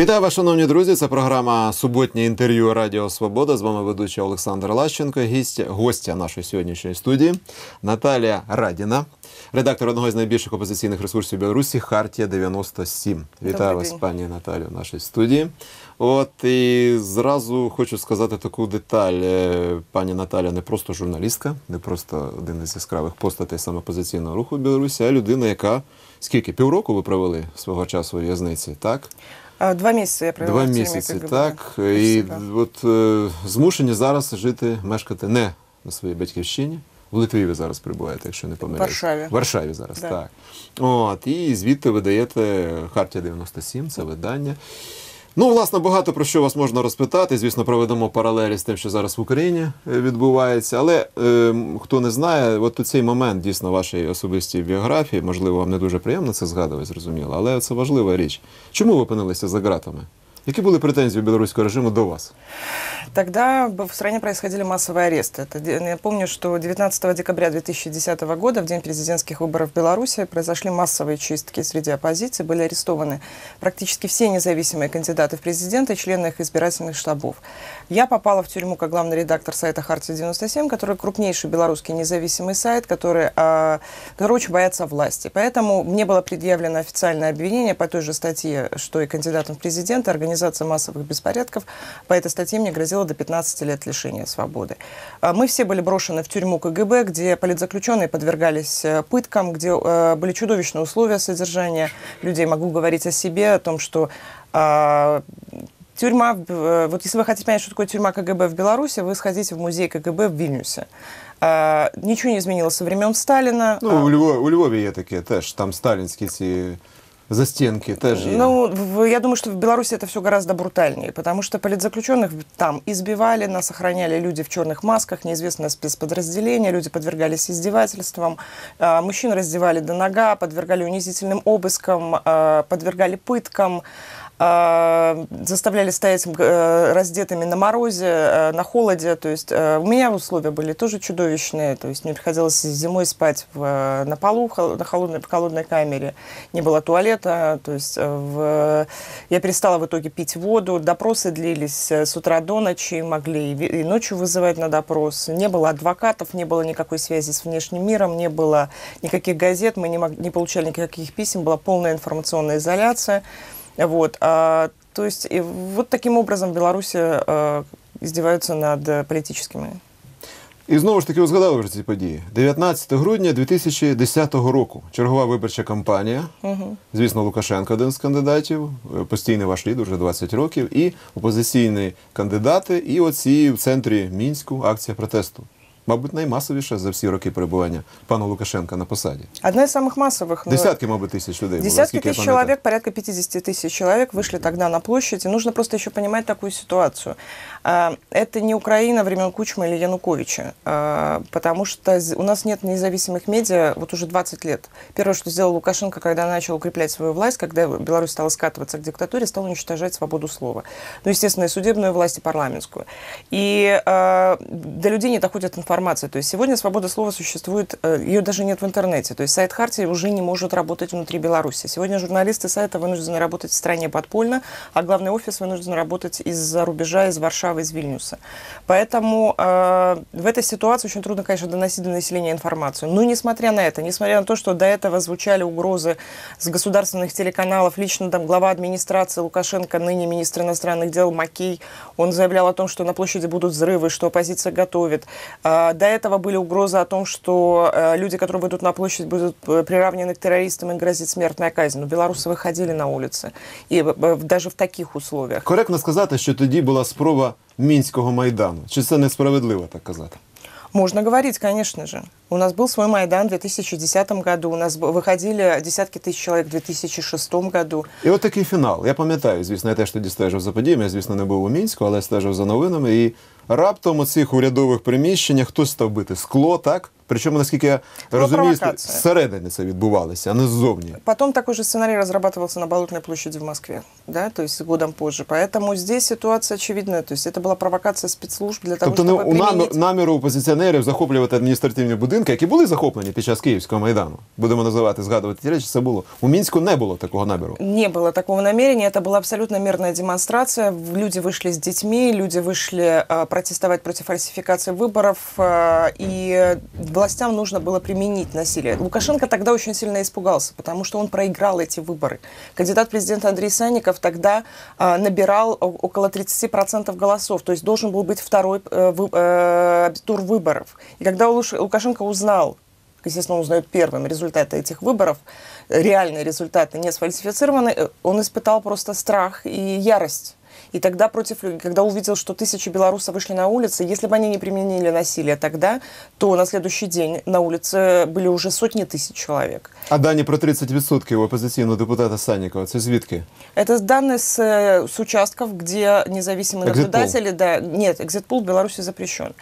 Вітаю вас, шановні друзі. Це програма Суботнє інтерв'ю Радіо Свобода. З вами ведучий Олександр Лащенко, гістя, гостя нашої сьогоднішньої студії Наталія Радіна, редактор одного з найбільших опозиційних ресурсів Білорусі Хартія 97. Вітаю Добрий вас, день. пані Наталію, в нашій студії. От і зразу хочу сказати таку деталь. Е, Пані Наталя не просто журналістка, не просто один із яскравих постатей саме опозиційного руху в Білорусі, а людина, яка скільки півроку ви провели свого часу у в'язниці, так? Два місяці я провела Два в місяці, так. Почти І от е, змушені зараз жити, мешкати не на своїй батьківщині. В Литві ви зараз перебуваєте, якщо не помиляюсь. Варшаві. В Варшаві зараз, Да. так. От, і звідти ви даєте Хартія 97, це видання. Ну, власне, багато про що вас можна розпитати. Звісно, проведемо паралелі з тим, що зараз в Україні е, відбувається. Але е, хто не знає, от у цей момент дійсно вашої особистій біографії, можливо, вам не дуже приємно це згадувати, зрозуміло, але це важлива річ. Чому ви опинилися за ґратами? Які були претензії білоруського режиму до вас? Тогда б- в стране происходили массовые аресты. Это, де- я помню, что 19 декабря 2010 года, в день президентских выборов в Беларуси, произошли массовые чистки среди оппозиции. Были арестованы практически все независимые кандидаты в президенты и члены их избирательных штабов. Я попала в тюрьму как главный редактор сайта «Хартия-97», который крупнейший белорусский независимый сайт, который, а, который очень боятся власти. Поэтому мне было предъявлено официальное обвинение по той же статье, что и кандидатам в президенты, организация массовых беспорядков. По этой статье мне грозило до 15 лет лишения свободы. А, Мы все были брошены в тюрьму КГБ, где политзаключенные подвергались э, пыткам, где э, были чудовищные условия содержания людей. Могу говорить о себе, о том, что а, Тюрьма, э, вот если вы хотите понять, что такое тюрьма КГБ в Беларуси, вы сходите в музей КГБ в Вильнюсе. А, Ничего не изменилось со времен Сталина. Ну, А, у Львові, у Львові є таке теж, там сталінські ці застінки теж є. Ну, в- я думаю, что в Беларуси это все гораздо брутальнее, потому что политзаключенных там избивали, нас охраняли люди в черных масках, неизвестное спецподразделение, люди подвергались издевательствам, а, мужчин раздевали до нога, подвергали унизительным обыскам, а, подвергали пыткам, а, заставляли стоять э, раздетыми на морозе, э, на холоде. То есть э, у меня условия были тоже чудовищные. То есть мне приходилось зимой спать в, на полу на холодной, в холодной камере. Не было туалета. То есть в... я перестала в итоге пить воду. Допросы длились с утра до ночи. Могли и ночью вызывать на допрос. Не было адвокатов, не было никакой связи с внешним миром, не было никаких газет, мы не, мог- не получали никаких писем, была полная информационная изоляция. Вот, а, то есть и вот таким образом в Беларуси э, издеваются над политическими. І знову ж таки ви згадали вже ці події. 19 грудня 2010 року. Чергова виборча кампанія. Звісно, Лукашенко один з кандидатів, постійний ваш лідер вже 20 років, і опозиційні кандидати, і оці в центрі Мінську акція протесту. Мабуть, наймасовіша за всі роки перебування пана Лукашенка на посаді. Одна из самых массовых. но- Десятки, мабуть, тисяч людей. було, Десятки наскільки я тысяч пам'ятаю. человек, порядка 50 тысяч человек вышли тогда на площадь. И нужно просто еще понимать такую ситуацию. А, Это не Украина времен Кучма или Януковича, а, потому что у нас нет независимых медиа вот уже 20 лет. Первое, что сделал Лукашенко, когда начал укреплять свою власть, когда Беларусь стала скатываться к диктатуре, стал уничтожать свободу слова. Ну, естественно, и судебную власть, и парламентскую. И а, до людей не доходит информация. То есть сегодня свобода слова существует, э, ее даже нет в интернете. То есть сайт Хартии уже не может работать внутри Беларуси. Сегодня журналисты сайта вынуждены работать в стране подпольно, а главный офис вынужден работать из-за рубежа, из Варшавы, из Вильнюса. Поэтому э, в этой ситуации очень трудно, конечно, доносить до населения информацию. Но несмотря на это, несмотря на то, что до этого звучали угрозы с государственных телеканалов, лично там глава администрации Лукашенко, ныне министр иностранных дел Макей, он заявлял о том, что на площади будут взрывы, что оппозиция готовит. А, До этого были угрозы о том, что э, люди, которые выйдут на площадь, будут э, приравнены к террористам и грозит смертная казнь. Но белорусы выходили на улицы. И э, э, даже в таких условиях. Коректно сказати, що тоді була спроба мінського майдану. Чи це несправедливо так казати? Можно говорить, конечно же. У нас был свой Майдан в 2010 году, у нас б- выходили десятки тысяч человек в 2006 году. І от такий фінал. Я пам'ятаю, звісно, я теж тоді стежив за подіями. Я, звісно, не був у мінську, але стежив за новинами. І раптом у цих урядових приміщеннях хтось став бити скло, так? Причому, наскільки я була розумію, провокація. зсередини це відбувалося, а не ззовні. Потом такой же сценарий разрабатывался на Болотной площади в Москве, да, то есть годом позже. Поэтому здесь ситуация очевидная. То есть это была провокация спецслужб для того, Тобто не чтобы у намі- применить... наміру опозиціонерів захоплювати адміністративні будинки, які були захоплені під час Київського майдану. Будемо називати, згадувати ті речі, це було. У Мінську не було такого наміру. Не было такого намерения, это была абсолютно мирная демонстрация. Люди вышли с детьми, люди вышли э, протестовать против фальсификации выборов, э, и властям нужно было применить насилие. Лукашенко тогда очень сильно испугался, потому что он проиграл эти выборы. Кандидат в президента Андрей Санников тогда э, набирал о- около 30% голосов, то есть должен был быть второй э, вы- э, тур выборов. И когда Луш- Лукашенко узнал, естественно, он узнает первым результаты этих выборов, реальные результаты не сфальсифицированы, э, он испытал просто страх и ярость. И тогда против, когда увидел, что тысячи белорусов вышли на улицы, если бы они не применили насилие тогда, то на следующий день на улице были уже сотни тысяч человек. А дані про 30% опозиційного депутата Саннікова, це звідки? Это данные с, э, с участков, где независимые Экзит-пол. наблюдатели... Да, нет, экзит-пул в Беларуси запрещен.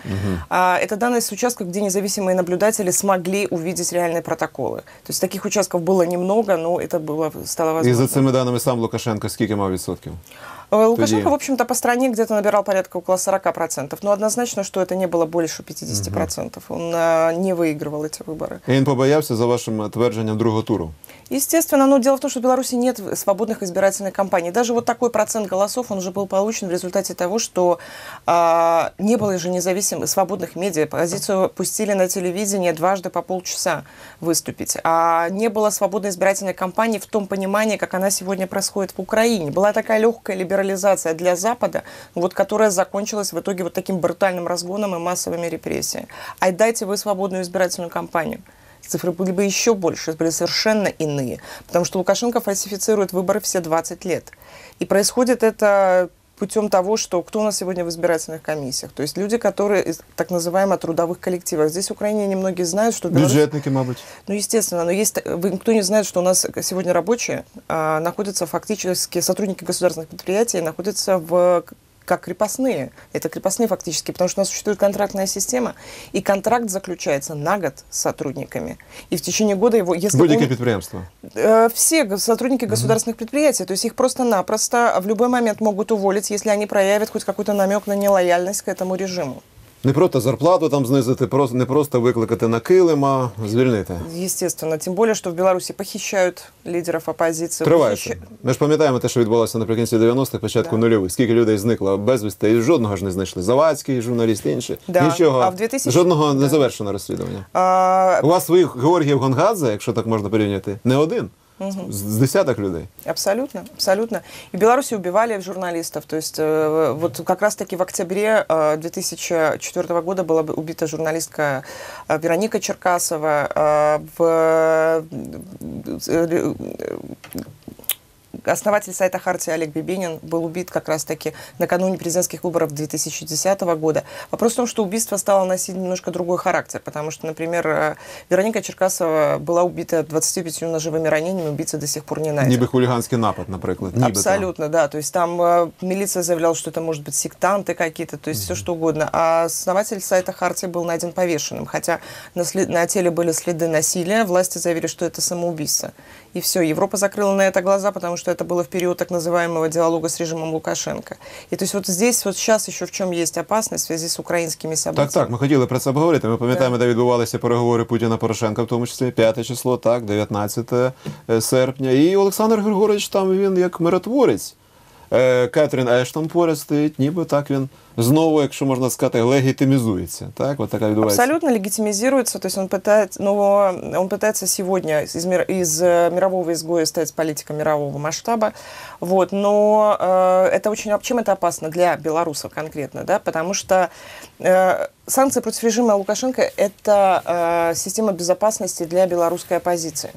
А, это данные с участков, где независимые наблюдатели смогли увидеть реальные протоколы. То есть таких участков было немного, но это было, стало І возможно. за цими даними сам Лукашенко скільки мав відсотків? Э, Лукашенко, Тоді- в общем-то, по стране где-то набирал порядка около 40%. Но однозначно, что это не было больше 50%. Он э, не выигрывал эти выборы. І він побоявся за вашим твердженням другого туру. Естественно, но дело в том, что в Беларуси нет свободных избирательных кампаний. Даже вот такой процент голосов, он уже был получен в результате того, что а, не было же независимых, свободных медиа. Позицию пустили на телевидение дважды по полчаса выступить. А не было свободной избирательной кампании в том понимании, как она сегодня происходит в Украине. Была такая легкая либерализация для Запада, вот, которая закончилась в итоге вот таким брутальным разгоном и массовыми репрессиями. А дайте вы свободную избирательную кампанию цифры были бы еще больше, были совершенно иные. Потому что Лукашенко фальсифицирует выборы все 20 лет. И происходит это путем того, что кто у нас сегодня в избирательных комиссиях. То есть люди, которые из так называемых трудовых коллективов. Здесь в Украине немногие знают, что Бюджетники, мабуть. ну, естественно, но есть, вы- никто не знает, что у нас сегодня рабочие а, находятся фактически, сотрудники государственных предприятий находятся в как крепостные. Это крепостные фактически, потому что у нас существует контрактная система, и контракт заключается на год с сотрудниками. И в течение года его, если Будь-яке он- підприємство. Э, все сотрудники государственных предприятий, то есть их просто-напросто в любой момент могут уволить, если они проявят хоть какой-то намек на нелояльность к этому режиму. Не просто зарплату там знизити, просто не просто викликати на килим, а звільнити. Естественно, тем более, что в Беларуси похищают лидеров оппозиции. Тривається. похища- Ми ж пам'ятаємо те, що відбулося наприкінці 90-х, початку Да. нульових. Скільки людей зникло безвісти, і жодного ж не знайшли. Завадський, журналіст, інші. Да. Нічого. А в 2000 Жодного не завершено розслідування. А, У вас своїх Георгіїв Гонгадзе, якщо так можна порівняти, не один. З з десяток людей. Абсолютно, абсолютно. И в Беларуси убивали журналистов. То есть э, вот как раз-таки в октябре э, 2004 года была бы убита журналистка э, Вероника Черкасова. э, в, э, основатель сайта Хартия Олег Бибенин был убит как раз-таки накануне президентских выборов 2010 года. Вопрос в том, что убийство стало носить немножко другой характер, потому что, например, э, Вероника Черкасова была убита 25 ножевыми ранениями, убийца до сих пор не найден. Ніби хуліганський напад, наприклад. Нібито. Абсолютно, да. То есть там э, милиция заявляла, что это может быть сектанты какие-то, то есть все что угодно. А основатель сайта Хартия был найден повешенным. Хотя на, след- на теле были следы насилия, власти заявили, что это самоубийство. И все, Европа закрыла на это глаза, потому что это было в период так называемого диалога с режимом Лукашенко. И то есть вот здесь, вот сейчас еще в чем есть опасность в связи с украинскими событиями. Так, так, ми хотіли про це поговорити. Ми пам'ятаємо, де відбувалися переговори Путіна Порошенка, в тому числі 5 число, так, 19 серпня. І Олександр Григорович там він як миротворець. Е, Кетрін Ештон поряд стоїть, ніби так він знову, якщо можна сказати, легітимізується. Так, от така відбувається. Абсолютно легитимизируется, то есть он пытается, но он пытается сегодня из, мир- из э, мирового изгоя стать политиком мирового масштаба, вот, но э, это очень, оп- чем это опасно для белорусов конкретно, да, потому что э, санкции против режима Лукашенко – это э, система безопасности для белорусской оппозиции.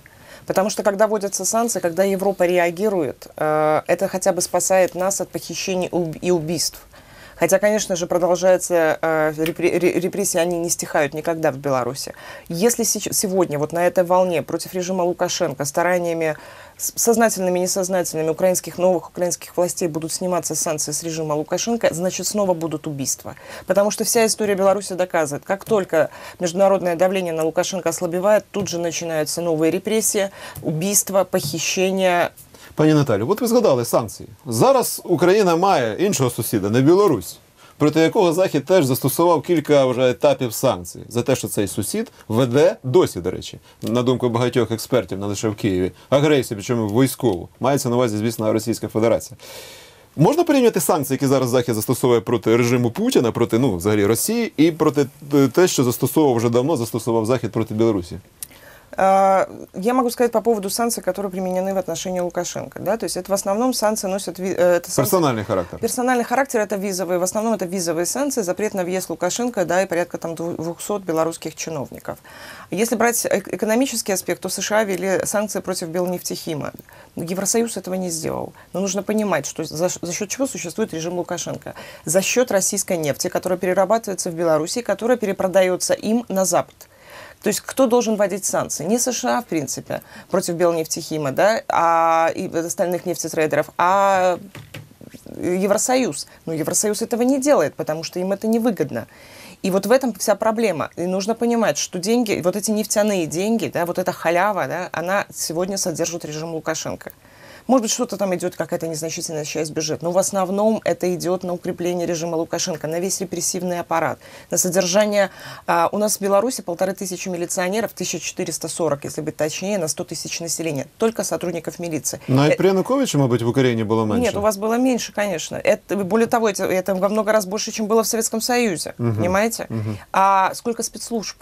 Потому что когда вводятся санкции, когда Европа реагирует, э, это хотя бы спасает нас от похищений и убийств. Хотя, конечно же, продолжается э, репре- ре- репрессии, они не стихают никогда в Беларуси. Если сегодня вот на этой волне против режима Лукашенко стараниями сознательными и несознательными украинских новых украинских властей будут сниматься санкции с режима Лукашенко, значит снова будут убийства. Потому что вся история Беларуси доказывает, как только международное давление на Лукашенко ослабевает, тут же начинаются новые репрессии, убийства, похищения. Пані Наталю, от ви згадали санкції. Зараз Україна має іншого сусіда, не Білорусь, проти якого Захід теж застосував кілька вже етапів санкцій за те, що цей сусід веде досі, до речі, на думку багатьох експертів, не лише в Києві, агресію, причому військову. Мається на увазі, звісно, Російська Федерація. Можна порівняти санкції, які зараз Захід застосовує проти режиму Путіна, проти ну, взагалі Росії, і проти е, те, що застосовував вже давно, застосував Захід проти Білорусі? А, Я могу сказать по поводу санкций, которые применены в отношении Лукашенко. Да? То есть это в основном санкции носят... э, Это санкции- Персональний характер. Персональный характер это визовые, в основном это визовые санкции, запрет на въезд Лукашенко, да, и порядка там дву- 200 белорусских чиновников. Если брать эк- экономический аспект, то США ввели санкции против Белнефтехима. Евросоюз этого не сделал. Но нужно понимать, что за, за счет чего существует режим Лукашенко. За счет российской нефти, которая перерабатывается в Беларуси, которая перепродается им на Запад. То есть кто должен вводить санкции? Не США, в принципе, против Белнефтехима, да, а и остальных нефтетрейдеров, а Евросоюз. Но Евросоюз этого не делает, потому что им это невыгодно. И вот в этом вся проблема. И нужно понимать, что деньги, вот эти нефтяные деньги, да, вот эта халява, да, она сегодня содержит режим Лукашенко. Может быть, что-то там идет, какая-то незначительная часть бюджета, но в основном это идет на укрепление режима Лукашенко, на весь репрессивный аппарат, на содержание... а, у нас в Беларуси полторы тысячи милиционеров, 1440, если быть точнее, на 100 тысяч населения, только сотрудников милиции. Навіть Э, при Януковичі, мабуть, в Україні було менше. нет, у вас было меньше, конечно. Это, более того, это, это во много раз больше, чем было в Советском Союзе. Понимаете? А сколько спецслужб?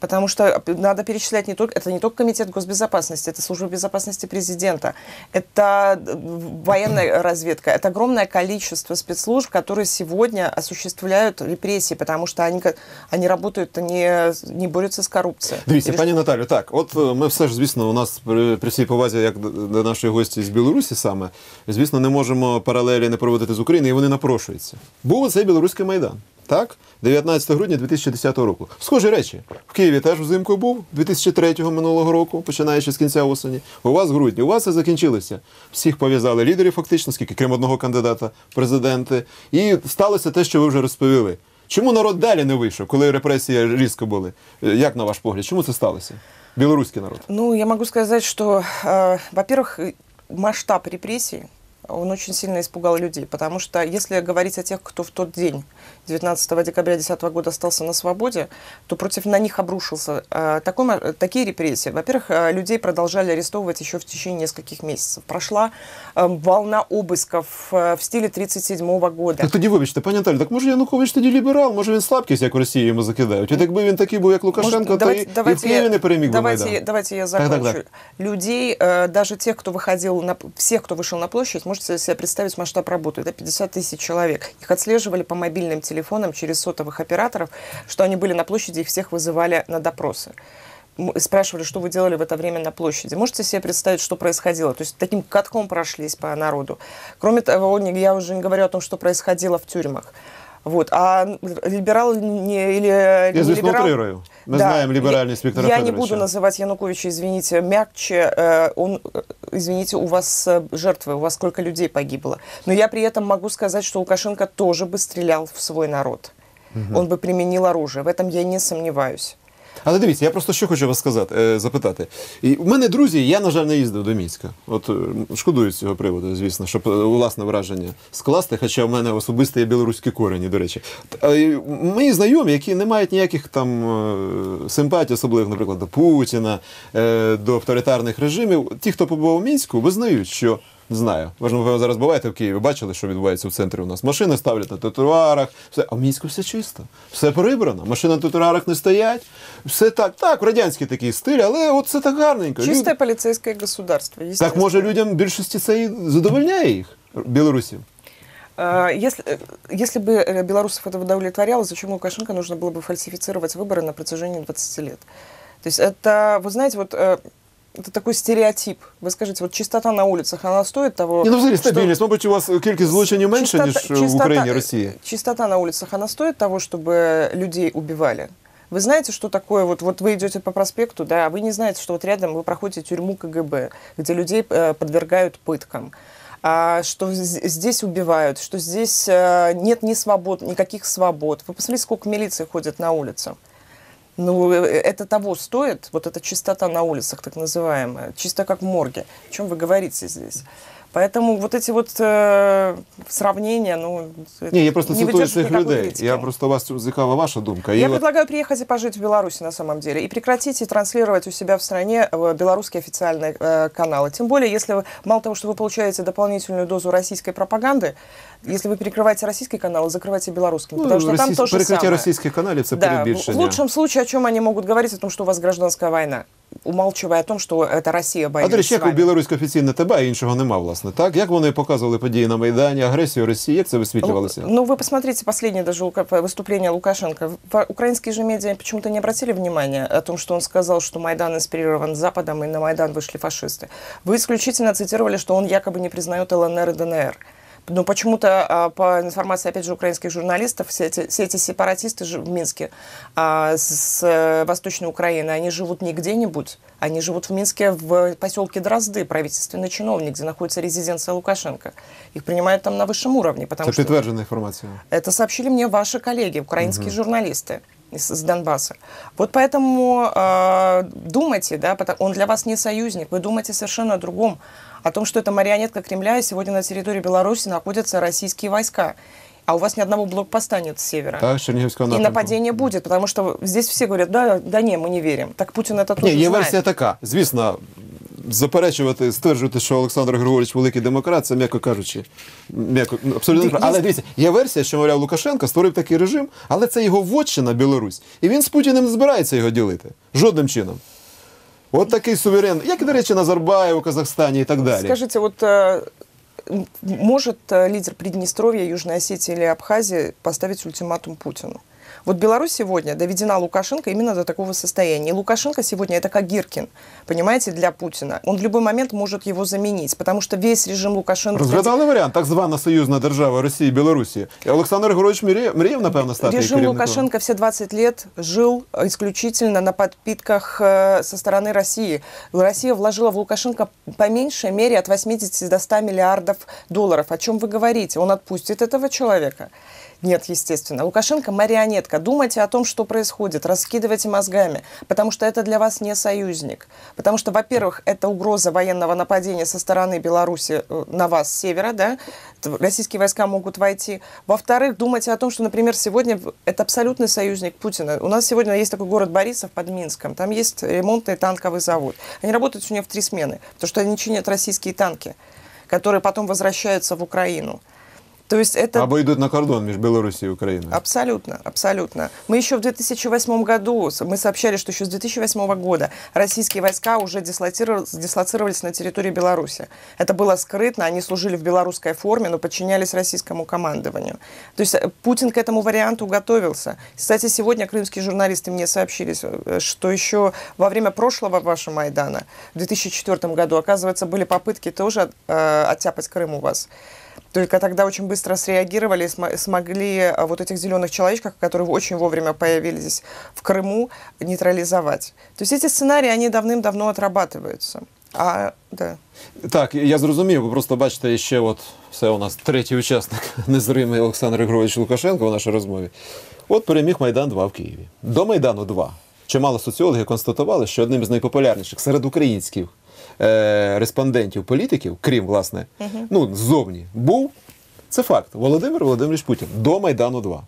Потому что надо перечислять не только, это не только Комитет госбезопасности, это Служба безопасности президента, это э, военная разведка, это огромное количество спецслужб, которые сегодня осуществляют репрессии, потому что они, ка- они работают, они не борются с коррупцией. Дивіться, Или пані Наталю, так, от е, ми все ж, звісно, у нас при, при всій повазі, як до, до нашої гості з Білорусі саме, звісно, не можемо паралелі не проводити з України, і вони напрошуються. Був оцей білоруський майдан. Так, 19 грудня 2010 року. Схожі речі. В Києві теж взимку був 2003 минулого року, починаючи з кінця осені. У вас в грудні. У вас це закінчилося. Всіх пов'язали лідерів, фактично, скільки крім одного кандидата, в президенти. І сталося те, що ви вже розповіли. Чому народ далі не вийшов, коли репресії різко були? Е, Як на ваш погляд? Чому це сталося? Білоруський народ. Ну, я могу сказать, что, э, во-первых, э, масштаб репрессий, он очень сильно испугал людей, потому что если говорить о тех, кто в тот день, 19 декабря 2010 года, остался на свободе, то против на них обрушился э, такой, ма- э, такие репрессии. Во-первых, э, людей продолжали арестовывать еще в течение нескольких месяцев. Прошла э, волна обысков э, в стиле 1937 года. Так тоді вибачте, пані Наталі, так може Янукович тоді ліберал, може він слабкість, як в Росії йому закидають. От якби він такий був, як Лукашенко, Может, то давайте, і, і в давайте Києві я, не переміг би давайте, Майдан. давайте я Так, так, закончу. так. Людей, э, даже тех, кто выходил на, всех, кто вышел на площадь, можете себе представить масштаб работы. Это 50 тысяч человек. Их отслеживали по мобильным телефонам через сотовых операторов, что они были на площади, их всех вызывали на допросы. Спрашивали, что вы делали в это время на площади. Можете себе представить, что происходило? То есть таким катком прошлись по народу. Кроме того, я уже не говорю о том, что происходило в тюрьмах. Вот. А либерал не, или Я, не звісно, либерал, утрирую. Ми знаємо ліберальність я, Віктора Я не Федоровича. буду называть Януковича, извините, мягче. Э, Он, э, извините, у вас э, жертвы, у вас сколько людей погибло. Но я при этом могу сказать, что Лукашенко тоже бы стрелял в свой народ. Он бы применил оружие. В этом я не сомневаюсь. Але дивіться, я просто що хочу вас сказати, е, запитати. І в мене друзі, я, на жаль, не їздив до Мінська. От е, шкодую з цього приводу, звісно, щоб е, власне враження скласти, хоча в мене особисто є білоруські корені, до речі. Мої знайомі, які не мають ніяких там симпатій, особливо, наприклад, до Путіна, до авторитарних режимів, ті, хто побував у Мінську, визнають, що. Не знаю, ви ж напевно, зараз буваєте в Києві, бачили, що відбувається в центрі у нас. Машини ставлять на тротуарах, все. А в Мінську все чисто, все прибрано. Машини на тротуарах не стоять. Все так, так, радянський такий стиль, але от все так гарненько. Чистое Люд- полицейское государство. Так естественно. може людям більшості це і задовольняє їх, білорусів. Э, Если, э, если бы э, белорусов это удовлетворяло, зачем Лукашенко нужно было бы фальсифицировать выборы на протяжении 20 лет? То есть это, вы знаете, вот э, это такой стереотип. Вы скажите, вот чистота на улицах, она стоит того... Ні, ну взагалі что- стабільність. Мабуть, у вас кількість злочинів менше, Чистота- ніж в чистота- Україні і Росії. Чистота на улицах, она стоит того, чтобы людей убивали? Вы знаете, что такое, вот, вот вы идете по проспекту, да, а вы не знаете, что вот рядом вы проходите тюрьму КГБ, где людей э, подвергают пыткам, а, что з- здесь убивают, что здесь э, нет ни свобод, никаких свобод. Вы посмотрите, сколько милиции ходит на улицах. Ну, э, это того стоит, вот эта чистота на улицах, так называемая, чисто как в морге. О чем вы говорите здесь? Поэтому вот эти вот э, сравнения, ну, это Ні, я просто не цитую выдерживают цих никакой людей. критики. Я просто вас цікава ваша думка. І Я от- предлагаю приехать и пожить в Беларуси на самом деле и прекратите транслировать у себя в стране э, белорусские официальные э, каналы. Тем более, если вы, мало того, что вы получаете дополнительную дозу российской пропаганды, если вы перекрываете российские каналы, закрывайте белорусскими, Ну, потому что там російсь- то же перекриття самое. російських каналів це Да, в перебільшення. лучшем случае, о чем они могут говорить, о том, что у вас гражданская война, умалчивая о том, что это Россия А воюет до речі, с як у вами. білоруське офіційне ТБ, а іншого нема, власне, так? Як вони показували події на Майдані, агресію Росії, як це висвітлювалося? Ну, вы посмотрите последнее даже Лука- выступление Лукашенко. В- Украинские же медиа почему-то не обратили внимания о том, что он сказал, что Майдан инспирирован Западом, и на Майдан вышли фашисты. Вы исключительно цитировали, что он якобы не признает ЛНР и ДНР. Но почему-то, а, по информации, опять же, украинских журналистов, все эти, все эти сепаратисты жи- в Минске а, с, с, э, Восточной Украины, они живут не где-нибудь, они живут в Минске в поселке Дрозды, правительственный чиновник, где находится резиденция Лукашенко. Их принимают там на высшем уровне, потому Це что... підтверджена інформація. Это сообщили мне ваши коллеги, украинские журналисты из, из Донбасса. Вот поэтому э, думайте, да, пото- он для вас не союзник, вы думаете совершенно о другом, о том, что это марионетка Кремля, и сегодня на территории Беларуси находятся российские войска. А у вас ни одного блокпоста нет с севера. Так, з Чернігівського И напрямку. нападение будет, потому что здесь все говорят, да, да не, мы не верим. Так Путин это тоже Ні, є знает. версія така. Звісно, заперечувати, стверджувати, що Олександр Григорович великий демократ, це м'яко кажучи, м'яко ну, абсолютно Ді- неправда. Але є- дивіться, є версія, що мовляв Лукашенко створив такий режим, але це його вотчина Білорусь, і він з Путіним не збирається його ділити жодним чином. От такий суверен, як, до речі, Назарбаєв у Казахстані і так далі. Скажите, вот э, м- может э, лидер Приднестровья, Южной Осетии или Абхазии поставить ультиматум Путину? Вот Беларусь сегодня доведена Лукашенко именно до такого состояния. И Лукашенко сегодня это как Гиркин, понимаете, для Путина. Он в любой момент может его заменить, потому что весь режим Лукашенко... Розглядали варіант, так звана союзна держава Росії і Білорусі. І Олександр Григорович мріяв, мріяв, напевно, стати Режим керівником. Лукашенко все 20 лет жил исключительно на подпитках э, со стороны России. Россия вложила в Лукашенко по меньшей мере от 80 до 100 миллиардов долларов. О чем вы говорите? Он отпустит этого человека? Нет, естественно. Лукашенко марионетка. Думайте о том, что происходит, раскидывайте мозгами, потому что это для вас не союзник. Потому что, во-первых, это угроза военного нападения со стороны Беларуси э, на вас с севера, да, российские войска могут войти. Во-вторых, думайте о том, что, например, сегодня это абсолютный союзник Путина. У нас сегодня есть такой город Борисов под Минском, там есть ремонтный танковый завод. Они работают у него в три смены, потому что они чинят российские танки, которые потом возвращаются в Украину. То есть это... Або йдуть на кордон між Білорусією і Україною. Абсолютно, абсолютно. Мы еще в 2008 году, с- мы сообщали, что еще с 2008 года российские войска уже дислоцировались, дислоцировались на территории Беларуси. Это было скрытно, они служили в белорусской форме, но подчинялись российскому командованию. То есть э, Путин к этому варианту готовился. Кстати, сегодня крымские журналисты мне сообщили, э, что еще во время прошлого вашего Майдана, в 2004 году, оказывается, были попытки тоже э, оттяпать Крым у вас. Только тогда очень быстро среагировали и смо- смогли а, вот этих зеленых человечков, которые очень вовремя появились здесь в Крыму, нейтрализовать. То есть эти сценарии, они давным-давно отрабатываются. А, да. Так, я зрозумів, ви просто бачите, ще от все у нас третій учасник незримий Олександр Григорович Лукашенко в нашій розмові. От переміг Майдан 2 в Києві. До Майдану 2. Чимало соціологів констатували, що одним з найпопулярніших серед українських е, респондентів політиків, крім власне, ну ззовні, був це факт. Володимир Володимирович Путін до Майдану 2.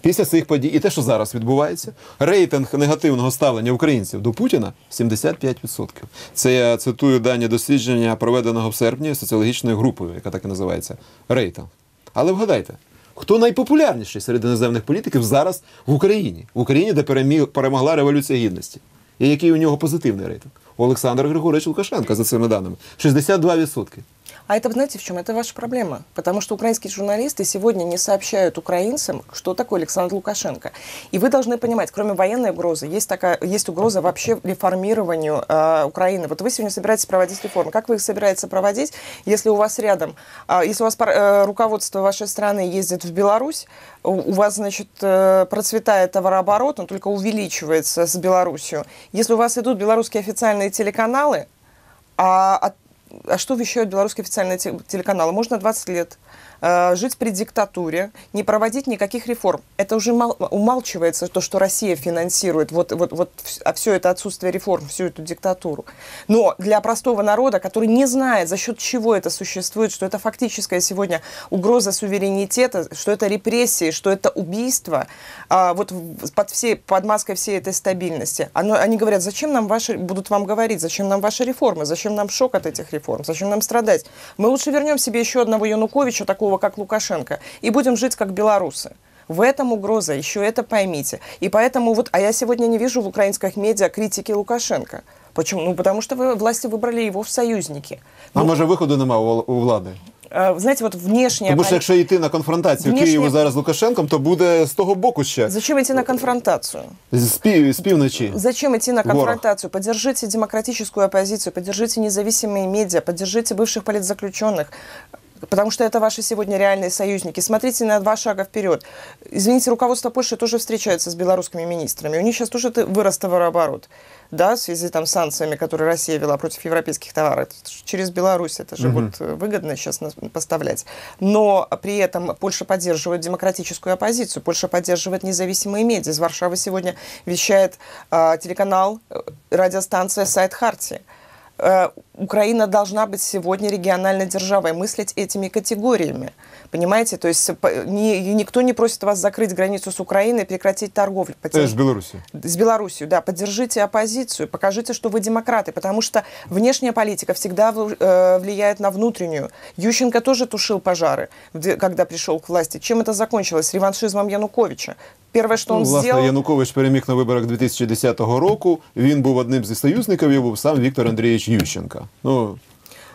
Після цих подій і те, що зараз відбувається, рейтинг негативного ставлення українців до Путіна 75%. Це я цитую дані дослідження, проведеного в серпні соціологічною групою, яка так і називається рейтинг. Але вгадайте, хто найпопулярніший серед іноземних політиків зараз в Україні? В Україні, де переміг, перемогла Революція Гідності. І який у нього позитивний рейтинг? У Олександра Григоровича Лукашенка за цими даними 62%. А это, знаете, в чем? Это ваша проблема. Потому что украинские журналисты сегодня не сообщают украинцам, что такое Александр Лукашенко. И вы должны понимать, кроме военной угрозы, есть, такая, есть угроза вообще реформированию э, Украины. Вот вы сегодня собираетесь проводить реформы. Как вы их собираетесь проводить, если у вас рядом, э, если у вас э, руководство вашей страны ездит в Беларусь, у, вас, значит, э, процветает товарооборот, он только увеличивается с Беларусью. Если у вас идут белорусские официальные телеканалы, а, а а что вещают белорусские официальные телеканалы? Можно 20 лет жить при диктатуре, не проводить никаких реформ. Это уже мал, умалчивается то, что Россия финансирует вот, вот, вот а все это отсутствие реформ, всю эту диктатуру. Но для простого народа, который не знает, за счет чего это существует, что это фактическая сегодня угроза суверенитета, что это репрессии, что это убийство, э, вот под, всей, под маской всей этой стабильности, они говорят, зачем нам ваши, будут вам говорить, зачем нам ваши реформы, зачем нам шок от этих реформ, зачем нам страдать. Мы лучше вернем себе еще одного Януковича, такого как Лукашенко, и будем жить как белорусы. В этом угроза, еще это поймите. И поэтому вот, а я сегодня не вижу в украинских медиа критики Лукашенко. Почему? Ну, потому что вы, власти выбрали его в союзники. А Ну, може виходу нема у, у влади? э, знаете, вот внешняя... Тому що поли- якщо йти на конфронтацію Внешня- Києву зараз з Лукашенком, то буде з того боку ще Зачем идти на конфронтацию? з, пів, з півночі. Зачем идти на Ворох. конфронтацию? Поддержите демократическую оппозицию, поддержите независимые медиа, поддержите бывших политзаключенных. Потому что это ваши сегодня реальные союзники. Смотрите на два шага вперед. Извините, руководство Польши тоже встречается с белорусскими министрами. У них сейчас тоже вырос товарооборот. Да, в связи там, с санкциями, которые Россия вела против европейских товаров. Через Беларусь это же вот э, выгодно сейчас поставлять. Но при этом Польша поддерживает демократическую оппозицию. Польша поддерживает независимые медиа. Из Варшавы сегодня вещает а, телеканал, э, радиостанция «Сайт Харти». Э, Украина должна быть сегодня региональной державой, мыслить этими категориями. Понимаете? То есть ни- никто не просит вас закрыть границу с Украиной, прекратить торговлю. Це ж Білорусі. С Белоруссией, да, поддержите оппозицию, покажите, что вы демократы, потому что внешняя политика всегда э, влияет на внутреннюю. Ющенко тоже тушил пожары, когда пришел к власти. Чем это закончилось? Реваншизмом Януковича. Первое, что он Ну, власне, сделал... Янукович переміг на виборах 2010 року. Він був одним зі союзників, його був сам Віктор Андрійович Ющенка. Ну,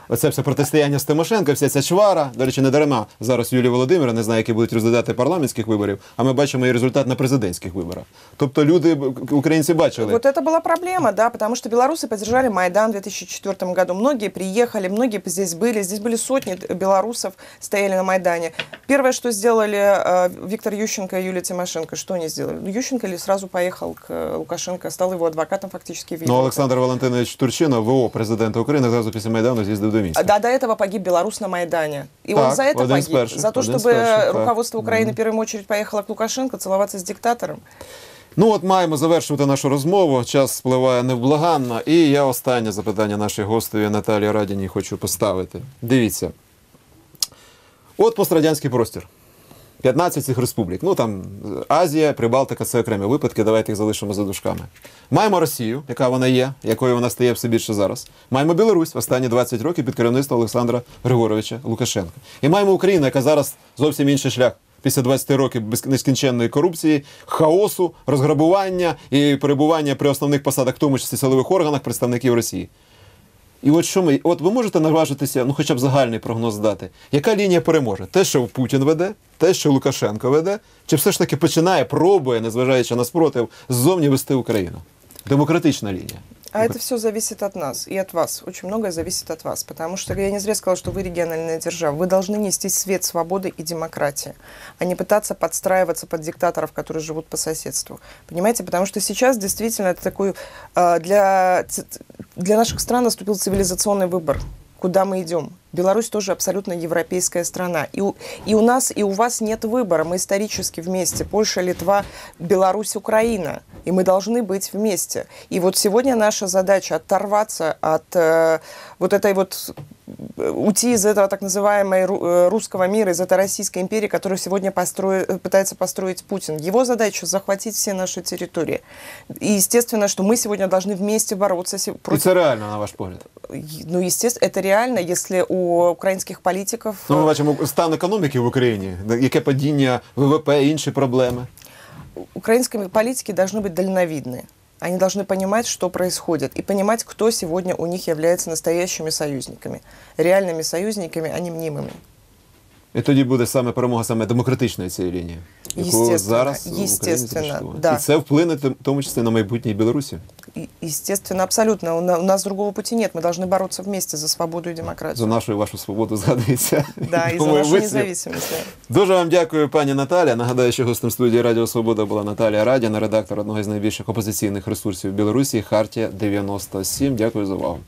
оце все протистояння з Тимошенко, вся ця чвара. До речі, не дарема зараз Юлія Володимира, не знаю, які будуть результати парламентських виборів, а ми бачимо і результат на президентських виборах. Тобто люди, б- українці бачили. Вот это была проблема, да, потому что белорусы поддержали Майдан в 2004 году. Многие приехали, многие здесь были. Здесь были сотни белорусов, стояли на Майдане. Первое, что сделали э, Виктор Ющенко и Юлия Тимошенко, что они сделали? Ну, Ющенко ли сразу поехал к э, Лукашенко, стал его адвокатом фактически в Ну, Европе. Олександр Валентинович Турчинов, ВО президента України, зразу після Майдану з'їздив до міста. А, Да, до этого погиб белорус на Майдане. И он Так, за это один из погиб. первых, за то, один из чтобы первых, так. руководство Украины в первую очередь поехало к Лукашенко целоваться с диктатором. Ну от маємо завершувати нашу розмову. Час спливає невблаганно. І я останнє запитання нашій гостеві Наталії Радіній хочу поставити. Дивіться. От пострадянський простір. 15 цих республік. Ну там Азія, Прибалтика це окремі випадки. Давайте їх залишимо за дужками. Маємо Росію, яка вона є, якою вона стає все більше зараз. Маємо Білорусь останні 20 років під керівництвом Олександра Григоровича Лукашенка. І маємо Україну, яка зараз зовсім інший шлях. Після 20 років нескінченної корупції, хаосу, розграбування і перебування при основних посадах, в тому числі силових органах представників Росії. І от що ми, от ви можете наважитися, ну хоча б загальний прогноз дати, яка лінія переможе? Те, що Путін веде, те, що Лукашенко веде, чи все ж таки починає, пробує, незважаючи на спротив, ззовні вести Україну? Демократична лінія. А это все зависит от нас и от вас. Очень многое зависит от вас. Потому что я не зря сказала, что вы региональная держава. Вы должны нести свет свободы и демократии, а не пытаться подстраиваться под диктаторов, которые живут по соседству. Понимаете? Потому что сейчас действительно это такой... э, Для, для наших стран наступил цивилизационный выбор. Куда мы идем? Беларусь тоже абсолютно европейская страна. И у, и у нас, и у вас нет выбора. Мы исторически вместе. Польша, Литва, Беларусь, Украина И мы должны быть вместе. И вот сегодня наша задача оторваться от э, вот этой вот э, уйти из этого так называемого ру- э, русского мира, из этой Российской империи, которую сегодня построи- э, пытается построить Путин. Его задача захватить все наши территории. И естественно, что мы сегодня должны вместе бороться се- І против... це реально, на ваш погляд. Ну, естественно, это реально, если у украинских политиков... Ну, ми э, бачимо стан економіки в Україні, яке падіння ВВП, інші проблеми. украинские политики должны быть дальновидны. Они должны понимать, что происходит, и понимать, кто сегодня у них является настоящими союзниками, реальными союзниками, а не мнимыми. І тоді буде саме перемога саме демократичної цієї лінії, яку Естественно, зараз в Україні естественно, започаткували. да. І це вплине в тому числі на майбутнє і Білорусі. Естественно, абсолютно. У на- у нас другого пути нет. Мы должны бороться вместе за свободу и За нашу і вашу свободу згадується. Да, и за нашу независимость. Дуже вам дякую, пані Наталя. Нагадаю, що гостем студії Радіо Свобода була Наталія Радіна, редактор одного з найбільших опозиційних ресурсів Білорусі Хартія 97. Дякую за увагу.